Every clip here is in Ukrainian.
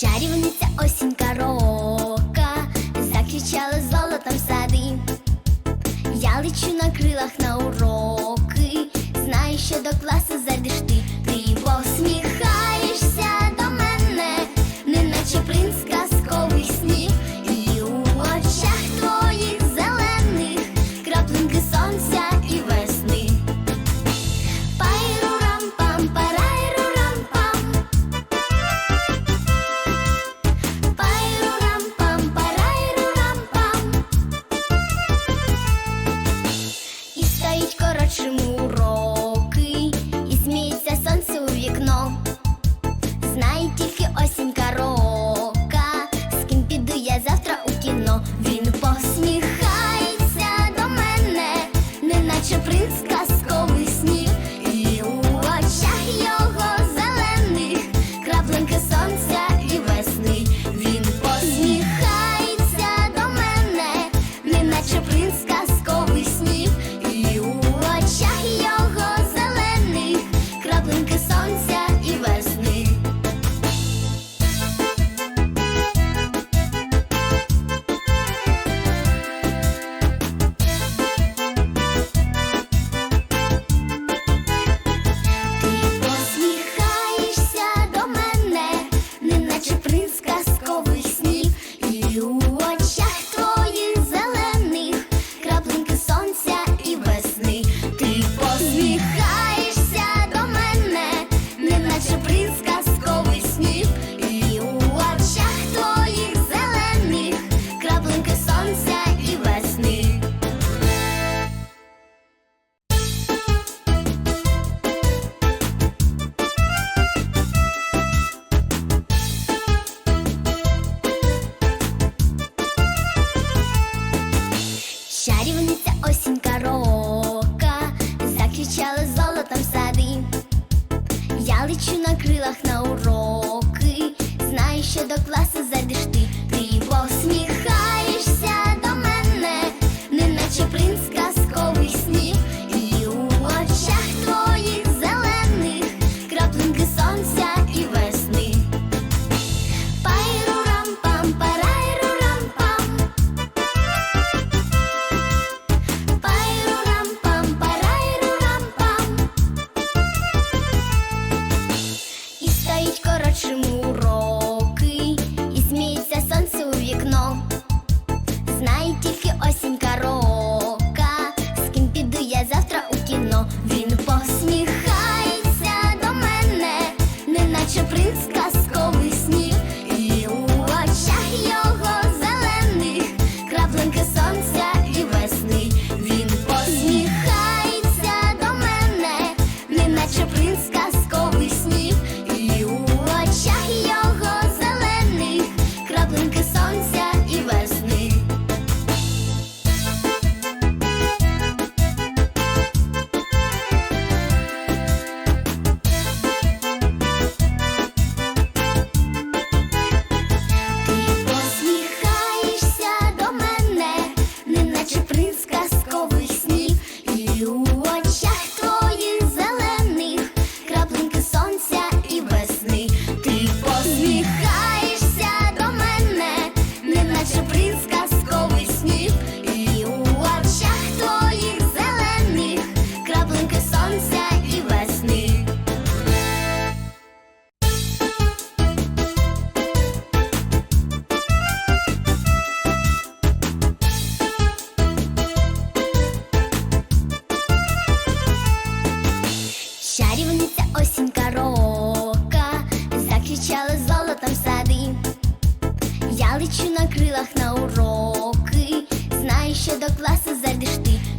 Чарівниця осінька рока закричала золотом сади. Я лечу на крилах на уроки, знаю, що до класу зайдеш ти. ask me. Малечу на крилах на уроки, знаю, що до класу зайдеш ти.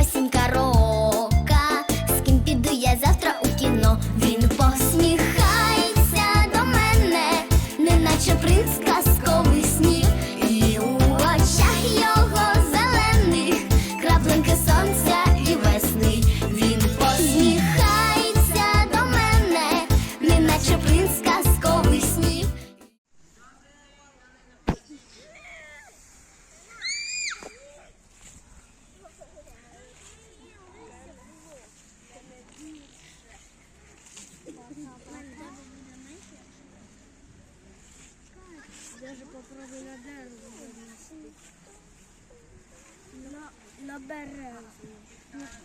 осінька винести. На, на березу.